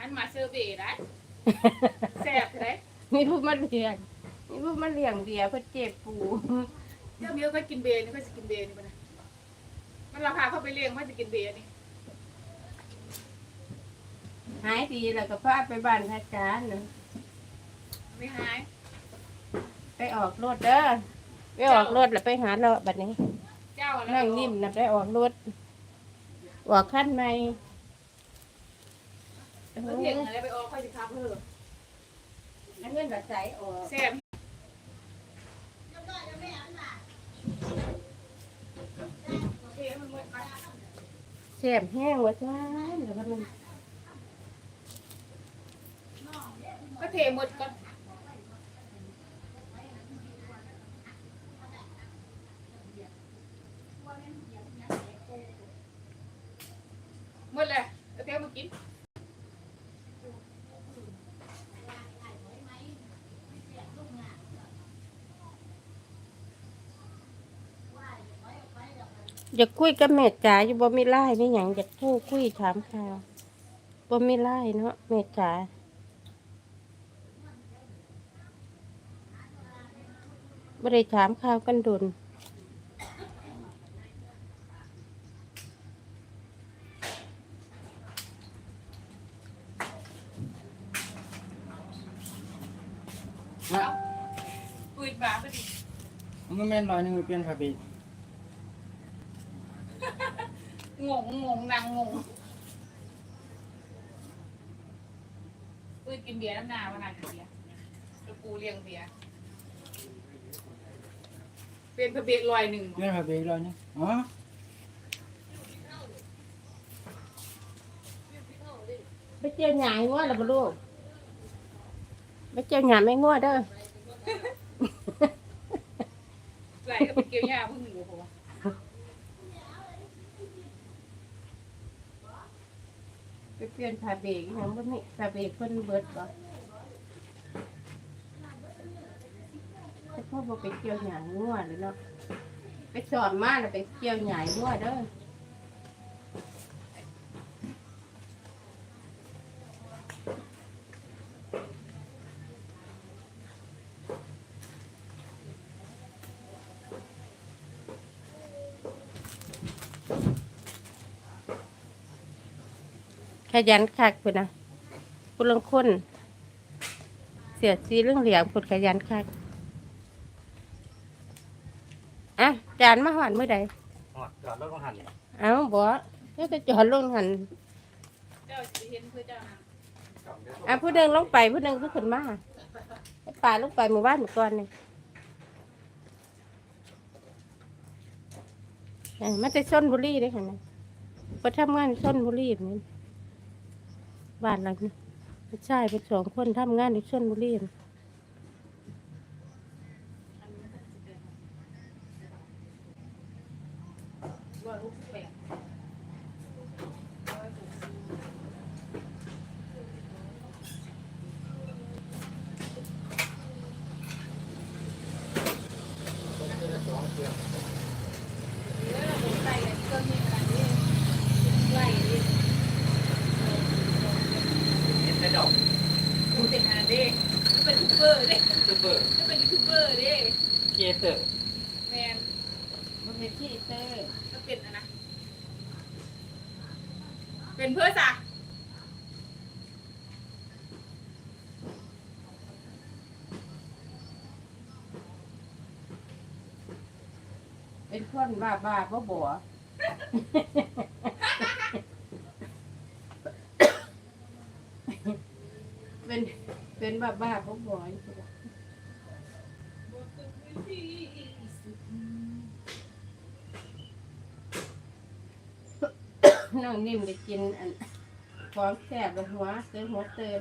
หันมาเซอร์เวย์ได้แซ่บเลยมีผู้มาเลี้ยงมีผู้มาเลี้ยงเบียร์เพื่อเจ็บปูเดี๋ยวเมียก็กินเบย์นี่ก็จะกินเบย์นี่ปะนะมันราคาเข้าไปเลี้ยงมันจะกินเบย์นี่หายดีแล้วก็พาไปบ้านพระอาจารย์นะไม่หาย ไปออกรถเด้อไปออกรถแล้วไปหาเราะบัดนี้ เจ้าอะไรนั่งนิ่มนะไปออกรถออกขั้นใหม่ เพิ่งเห็นอะไรไปออกค่อยจะทับเพิ่มอันเงินแบบใสออกแซ่บโอเคมันหมแซ่บแห้งวะจ้าแล้วก็มันก็เทหมดก่อนหมดเลยเอาเทมากิน อยากคุยกับแม่จ๋าอยู่บ่มีไล่ไม่หยังอยากโทรคุยถามข่าวบ่มีไล่เนาะแม่จ๋าบ่ได้ถามข่าวกันดุนนะปืนบาไปดิมันแม่นร้อยหนึงเปลี่ยนผ้าเบร งงงงนางงงปืนกินเบียร์น้ำนาวานานกินเบียร์แล้วกูเลี้ยงเบียร์เป็นพระเบียร์ลอยหนึ่งเปลี่ยนผ้าเบรร้อยหนึงอ๋อไปเจียวหยายงัวแล้วบ่ลูกไปเจียวหยายไม่งัวเด้อ ไหลก็ไปเกี่ยวหญ้าพึ่งหนูผมไปเปลี่ยนผ้าเบรกอีหยังบ่มีผ้าเบรกเพิ่นเบิดบ่แต่พ่อบ่ไปเกี่ยวหยายงัวเลยเนาะไปสอนมาแล้วไปเกี่ยวหยายงัวเด้อ ขยันคักพุ่นนะพุ่นลังคนเสียสีเรื่องเหลียงพุ่นขยันคักอะจานมาหวานเมื่อใดอ๋อจอดรถก็หันเอ้าบ่ก็จะจอดลงหันเจ้าจะเห็นเพื่อเจ้านะอะผู้หนึงลงไปผู้หนึงก็ขึ้นมาให้ป่าลงไปหมู่บ้านหมู่ก่อนนี่เอ้ยมันจะชนบุรีได้ค่ะนะไปทำงานชนบุรีแบบนี้ บ้านหลังนี้ผู้ชายเป็นสองคนทำงานในชนบุรีน่ะร้อยหกสิบแปดร้อยหกสิบแล้วผมใส่อะไรก็มีขนาดนี้ไล่ดิ เห็นแต่ดอก กูเป็นฮาเด้ก็ เป็นยูทูบเบอร์เด้ซูเปอร์ก็เป็นยูทูบเบอร์เด้เกเตอร์แมนมันเป็นที่เตอร์ก็เป็นอะนะเป็นเพื่อสักเป็นคนบ้าบ้าบ่บ่ เป็น เป็นบ้าบ้าเขาบ่อยู่น้องนิ่มได้กินอันของแสบหัวเติมหัวเติม